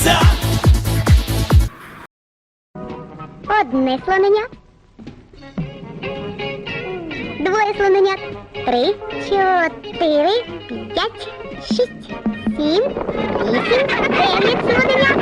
Щоночі. Одне слонення. Двоє слоненят. Три, чотири, п'ять, шість, сім, вісім, дев'ять слоненят.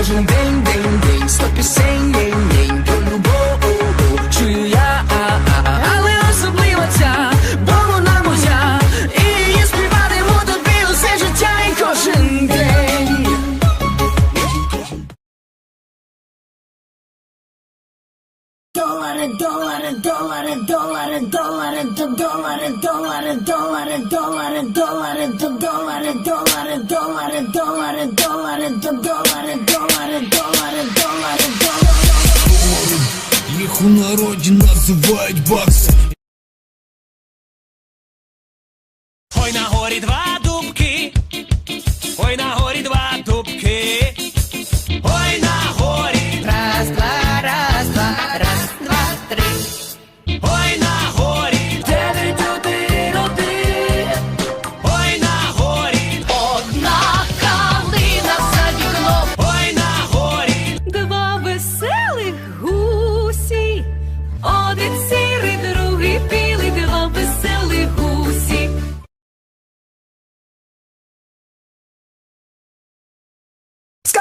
我只能被 Долари, долари, долари, долари, долари, до долари, долари, долари, долари, долари, до долари, долари, долари, долари, долари, до долари, долари, долари, долари, долари. Їх у народі називають бакси.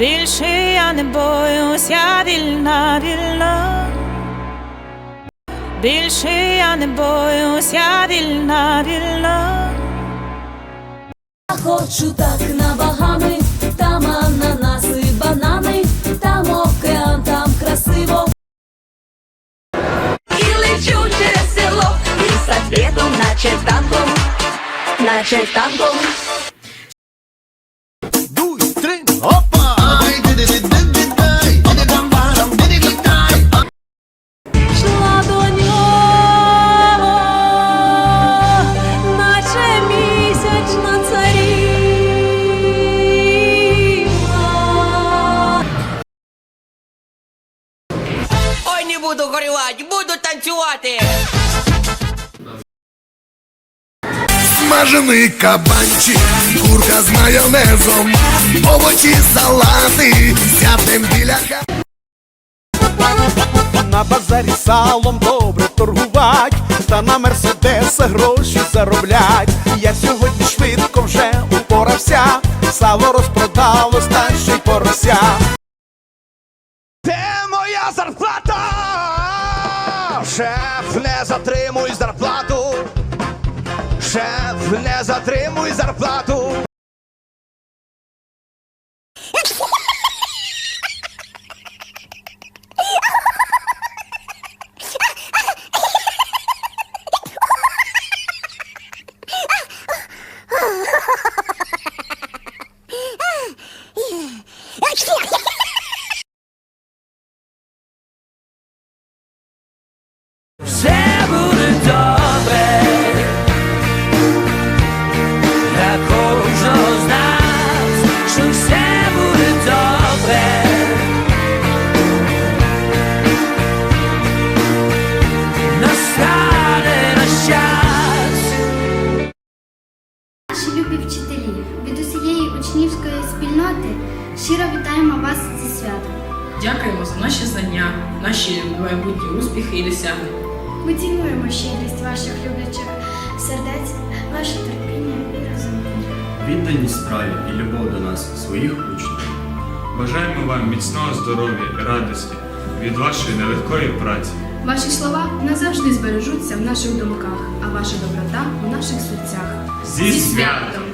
Більше я не боюсь, я вільна, вільна. Більше я не боюсь, я вільна, вільна. Хочу так на Багами, там ананаси, банани, там океан, там красиво. І лечу через село, і з ответом, наче танком, наче танком. Танцювати. Смажений кабанчик, курка з майонезом, овочі, салати, сядем біля ха... На базарі салом добре торгувать, та на мерседеса гроші зароблять. Я сьогодні швидко вже упорався, сало розпродалось, та ще й порося. Де моя зарплата? Шеф, не затримуй зарплату. Шеф, не затримуй зарплату. Наші майбутні успіхи і досягнення. Ми цінуємо щирість ваших люблячих сердець, ваше терпіння і розуміння. відданість справі і любов до нас, своїх учнів. Бажаємо вам міцного здоров'я і радості від вашої нелегкої праці. Ваші слова назавжди збережуться в наших думках, а ваша доброта у наших серцях. Зі святом!